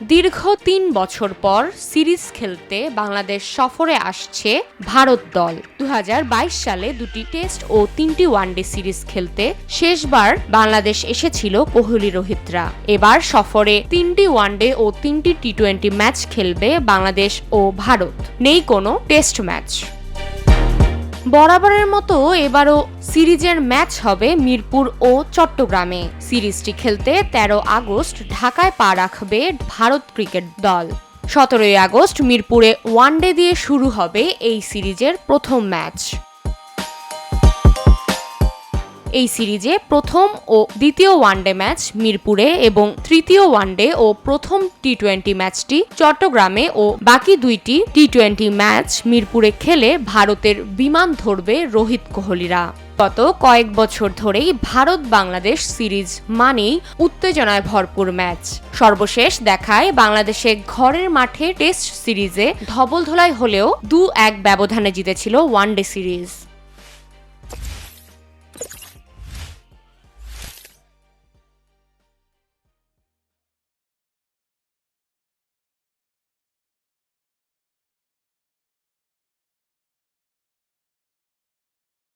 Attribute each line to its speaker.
Speaker 1: দীর্ঘ তিন বছর পর সিরিজ খেলতে বাংলাদেশ সফরে আসছে ভারত দল। দু হাজার বাইশ সালে দুটি টেস্ট ও তিনটি ওয়ানডে সিরিজ খেলতে শেষবার বাংলাদেশ এসেছিল কোহলি রোহিতরা। এবার সফরে তিনটি ওয়ানডে ও তিনটি টি টোয়েন্টি ম্যাচ খেলবে বাংলাদেশ ও ভারত। নেই কোনো টেস্ট ম্যাচ। বরাবরের মতো এবারও সিরিজের ম্যাচ হবে মিরপুর ও চট্টগ্রামে। সিরিজটি খেলতে ১৩ আগস্ট ঢাকায় পা রাখবে ভারত ক্রিকেট দল। সতেরোই আগস্ট মিরপুরে ওয়ানডে দিয়ে শুরু হবে এই সিরিজের প্রথম ম্যাচ। এই সিরিজে প্রথম ও দ্বিতীয় ওয়ানডে ম্যাচ মিরপুরে এবং তৃতীয় ওয়ানডে ও প্রথম টি টোয়েন্টি ম্যাচটি চট্টগ্রামে ও বাকি দুইটি টি টোয়েন্টি ম্যাচ মিরপুরে খেলে ভারতের বিমান ধরবে রোহিত কোহলিরা। গত কয়েক বছর ধরেই ভারত বাংলাদেশ সিরিজ মানেই উত্তেজনায় ভরপুর ম্যাচ। সর্বশেষ দেখায় বাংলাদেশে ঘরের মাঠে টেস্ট সিরিজে ধবলধোলাই হলেও দু এক ব্যবধানে জিতেছিল ওয়ানডে সিরিজ।